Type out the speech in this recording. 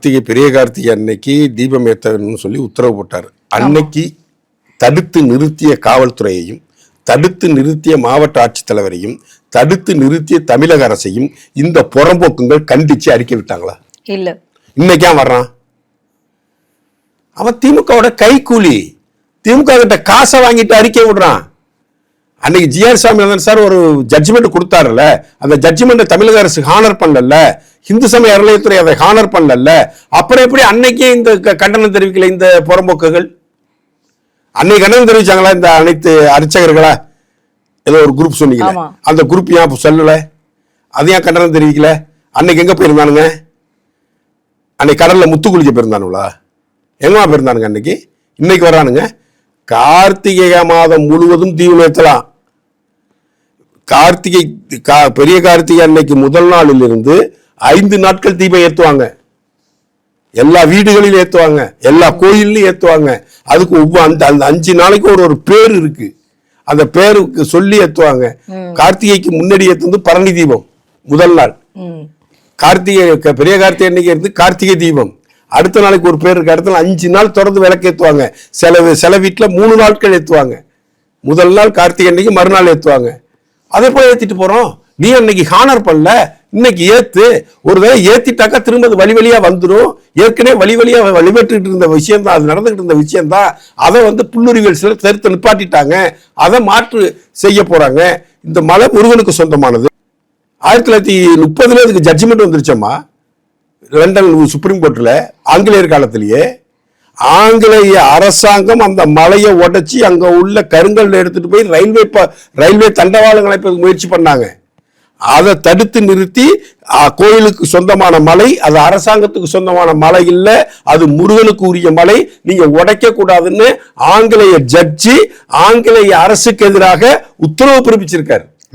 கார்த்திகை பெரிய கார்த்திகை அன்னைக்கு தீபம் ஏத்தணும்னு சொல்லி உத்தரவு போட்டார். அன்னைக்கு தடுத்து நிறுத்திய காவல்துறையையும் தடுத்து நிறுத்திய மாவட்ட ஆட்சித்தலைவரையும் தடுத்து நிறுத்திய தமிழக அரசையும் இந்த புறம்போக்குங்கள் கண்டிச்சு அறிக்கை விட்டாங்களா? இல்ல. இன்னைக்கு ஏன் வர்றான்? அவன் திமுகவோட கைக்கூலி திமுக கிட்ட காசை வாங்கிட்டு அறிக்கை விடுறான். அன்னைக்கு ஜிஆர் சாமிநாதன் சார் ஒரு ஜட்ஜ்மெண்ட் கொடுத்தாருல்ல. அந்த ஜட்ஜ்மெண்ட் தமிழக அரசு ஹானர் பண்ணல. இந்து சமய அறநிலையத்துறை அதை ஹானர் பண்ணல. அப்புறம் எப்படி அன்னைக்கே இந்த கண்டனம் தெரிவிக்கல இந்த புறம்போக்குகள்? அன்னைக்கு கண்டனம் தெரிவிச்சாங்களா இந்த அனைத்து அர்ச்சகர்களா? ஏதோ ஒரு குரூப் சொன்னீங்களே. அந்த குரூப் ஏன் அப்ப சொல்லல? அது ஏன் கண்டனம் தெரிவிக்கல? அன்னைக்கு எங்க போயிருந்தானுங்க? அன்னைக்கு கடல்ல முத்து குளிக்க போயிருந்தானுங்களா? எங்கம்மா போயிருந்தானுங்க அன்னைக்கு? இன்னைக்கு வர்றானுங்க கார்த்திகை மாதம் முழுவதும் தீபம் ஏத்தலாம் கார்த்திகை கா- பெரிய கார்த்திகை அன்னைக்கு முதல் நாளில் இருந்து ஐந்து நாட்கள் தீபம் ஏத்துவாங்க. எல்லா வீடுகளிலும் ஏத்துவாங்க. எல்லா கோயில்லையும் ஏத்துவாங்க. அதுக்கு ஒவ்வொரு அந்த அந்த அஞ்சு நாளைக்கு ஒரு ஒரு பேர் இருக்கு. அந்த பேருக்கு சொல்லி ஏத்துவாங்க. கார்த்திகைக்கு முன்னாடி ஏத்துவது பரணி தீபம் முதல் நாள். கார்த்திகை பெரிய கார்த்திகை அன்னைக்கு இருந்து கார்த்திகை தீபம். அடுத்த நாளைக்கு ஒரு பேர் இருக்கு. அடுத்த நாள் அஞ்சு நாள் தொடர்ந்து விளக்கு ஏத்துவாங்க. சில சில வீட்டுல மூணு நாட்கள் ஏத்துவாங்க. முதல் நாள் கார்த்திகை அன்னைக்கு மறுநாள் ஏத்துவாங்க. அதை போய் ஏத்திட்டு போறோம். நீ அன்னைக்கு ஹானர் பண்ணல இன்னைக்கு ஏத்து. ஒரு தடவை ஏத்திட்டாக்கா திரும்ப அது வழி வழியா வந்துடும் ஏற்கனவே வழி வழியா வழிபட்டுட்டு இருந்த விஷயம் தான் அது நடந்துகிட்டு இருந்த விஷயம் தான். அதை வந்து புல்லுரிவியல் சில தடுத்து நிப்பாட்டிட்டாங்க. அதை மாற்று செய்ய போறாங்க. இந்த மலை முருகனுக்கு சொந்தமானது. ஆயிரத்தி தொள்ளாயிரத்தி முப்பதுல இதுக்கு ஜட்ஜ்மெண்ட் வந்துருச்சம்மா. லண்டன் சுப்ரீம் கோர்ட்டில் ஆங்கிலேயர் காலத்திலேயே. ஆங்கிலேய அரசாங்கம் அந்த மலையை உடைச்சி அங்க உள்ள கருங்கல் எடுத்துட்டு போய் ரயில்வே ப- ரயில்வே தண்டவாளங்களை முயற்சி பண்ணாங்க. அதை தடுத்து நிறுத்தி கோயிலுக்கு சொந்தமான மலை அது அரசாங்கத்துக்கு சொந்தமான மலை இல்லை அது முருகனுக்கு உரிய மலை நீங்க உடைக்க கூடாதுன்னு ஆங்கிலேய ஜட்ஜி ஆங்கிலேய அரசுக்கு எதிராக உத்தரவு பிறப்பிச்சிருக்காரு.